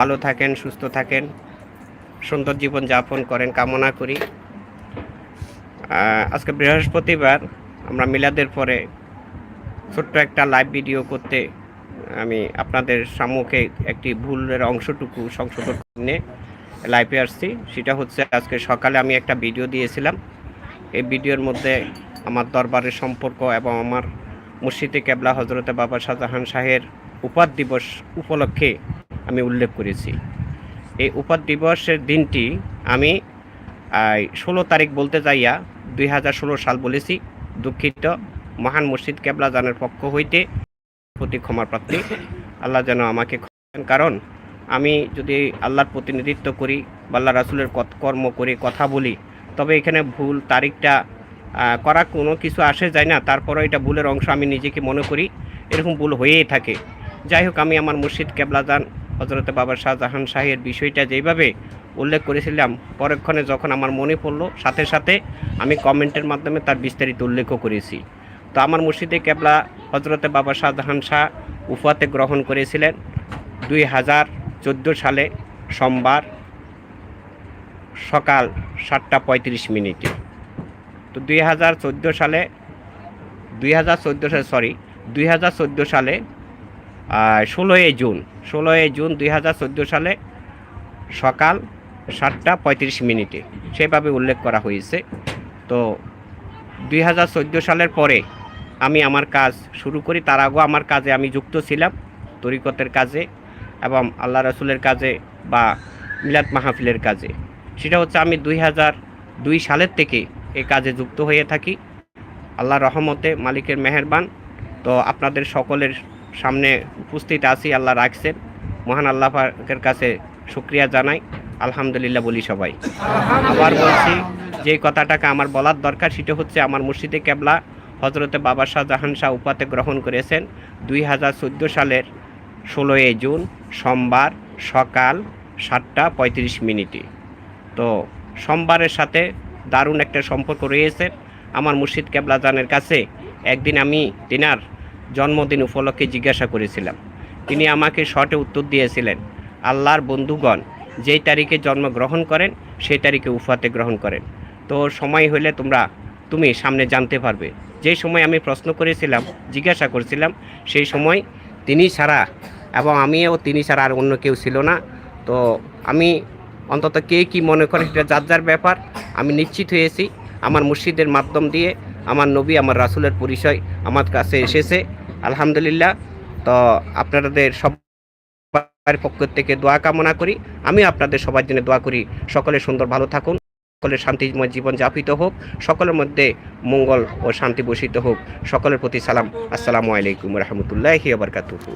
ভালো থাকেন, সুস্থ থাকেন, সুন্দর জীবন যাপন করেন, কামনা করি। আজকে বৃহস্পতিবার আমরা মিলাদের পরে ছোট্ট একটা লাইভ ভিডিও করতে আমি আপনাদের সম্মুখে একটি ভুলের অংশটুকু সংশোধন নিয়ে লাইভে আসছি। সেটা হচ্ছে আজকে সকালে আমি একটা ভিডিও দিয়েছিলাম। এই ভিডিওর মধ্যে আমার দরবারের সম্পর্ক এবং আমার মুর্শিদে কেবলা হজরতে বাবা শাহজাহান শাহের উপাদ দিবস উপলক্ষে আমি উল্লেখ করেছি। এই উপাদ দিবসের দিনটি আমি ষোলো তারিখ বলতে যাইয়া দুই হাজার ষোলো সাল বলেছি, দুঃখিত। মহান মুর্শিদ কেবলা জানের পক্ষ হইতে প্রতি ক্ষমার প্রার্থী আল্লাহ যেন আমাকে ক্ষমা কারণ আমি যদি আল্লাহর প্রতিনিধিত্ব করি আল্লাহ রাসুলের কর্ম করি কথা বলি, তবে এখানে ভুল তারিখটা করা কোনো কিছু আসে যায় না। তারপরেও এটা ভুলের অংশ আমি নিজেকে মনে করি, এরকম ভুল হয়েই থাকে। যাই হোক, আমি আমার মুর্শিদ কেবলাদান হজরতে বাবা শাহজাহান শাহের বিষয়টা যেইভাবে উল্লেখ করেছিলাম, পরক্ষণে যখন আমার মনে পড়ল, সাথে সাথে আমি কমেন্টের মাধ্যমে তার বিস্তারিত উল্লেখও করেছি। তো আমার মুর্শিদে কেবলা হজরতে বাবা শাহজাহান শাহ উফাতে গ্রহণ করেছিলেন দুই হাজার চোদ্দ সালে সোমবার সকাল সাতটা পঁয়ত্রিশ মিনিটে। তো দুই হাজার চোদ্দ সালে, দুই হাজার চোদ্দ সালে সরি দুই হাজার চোদ্দ সালে ষোলোই জুন ষোলোই জুন দুই হাজার চোদ্দ সালে সকাল সাতটা পঁয়ত্রিশ মিনিটে, সেভাবে উল্লেখ করা হয়েছে। তো দুই হাজার চোদ্দ সালের পরে আমি আমার কাজ শুরু করি, তার আগেও আমার কাজে আমি যুক্ত ছিলাম তরিকতের কাজে এবং আল্লাহ রসুলের কাজে বা মিলাদ মাহফিলের কাজে। সেটা হচ্ছে আমি দুই দুই সালের থেকে এই কাজে যুক্ত হয়ে থাকি। আল্লাহ রহমতে মালিকের মেহেরবান। তো আপনাদের সকলের সামনে উপস্থিত আছি, আল্লাহ রাখছেন। মহান আল্লাহ পাকের কাছে শুক্রিয়া জানাই। আলহামদুলিল্লাহ বলি সবাই। আবার বলছি যে কথাটাকে আমার বলার দরকার সেটা হচ্ছে আমার মুর্শিদে কেবলা হজরতে বাবা শাহজাহান শাহ উপাতে গ্রহণ করেছেন দুই হাজার চোদ্দ সালের ষোলোই জুন, সোমবার সকাল সাতটা পঁয়ত্রিশ মিনিটে। তো সোমবারের সাথে দারুণ একটা সম্পর্ক রয়েছে। আমার মুর্শিদ কেবলা জানের কাছে একদিন আমি তিনার জন্মদিন উপলক্ষে জিজ্ঞাসা করেছিলাম। তিনি আমাকে শর্টে উত্তর দিয়েছিলেন, আল্লাহর বন্ধুগণ যেই তারিখে জন্মগ্রহণ করেন, সেই তারিখে উফাতে গ্রহণ করেন। তো সময় হলে তোমরা, তুমি সামনে জানতে পারবে। যে সময় আমি প্রশ্ন করেছিলাম, জিজ্ঞাসা করেছিলাম, সেই সময় তিনি ছাড়া এবং আমিও তিনি ছাড়া আর অন্য কেউ ছিল না। তো আমি অন্তত কে কি মনে করে সেটা যার যার ব্যাপার, আমি নিশ্চিত হয়েছি। আমার মুর্শিদের মাধ্যম দিয়ে আমার নবী, আমার রাসুলের পরিচয় আমার কাছে এসেছে। আলহামদুলিল্লাহ। তো আপনাদের সবার পক্ষ থেকে দোয়া কামনা করি। আমি আপনাদের সবার জন্য দোয়া করি। সকলে সুন্দর, ভালো থাকুন। সকলের শান্তিময় জীবন যাপিত হোক। সকলের মধ্যে মঙ্গল ও শান্তি বসিত হোক। সকলের প্রতি সালাম। আসসালামু আলাইকুম রহমতুল্লাহি আবরকাতুহু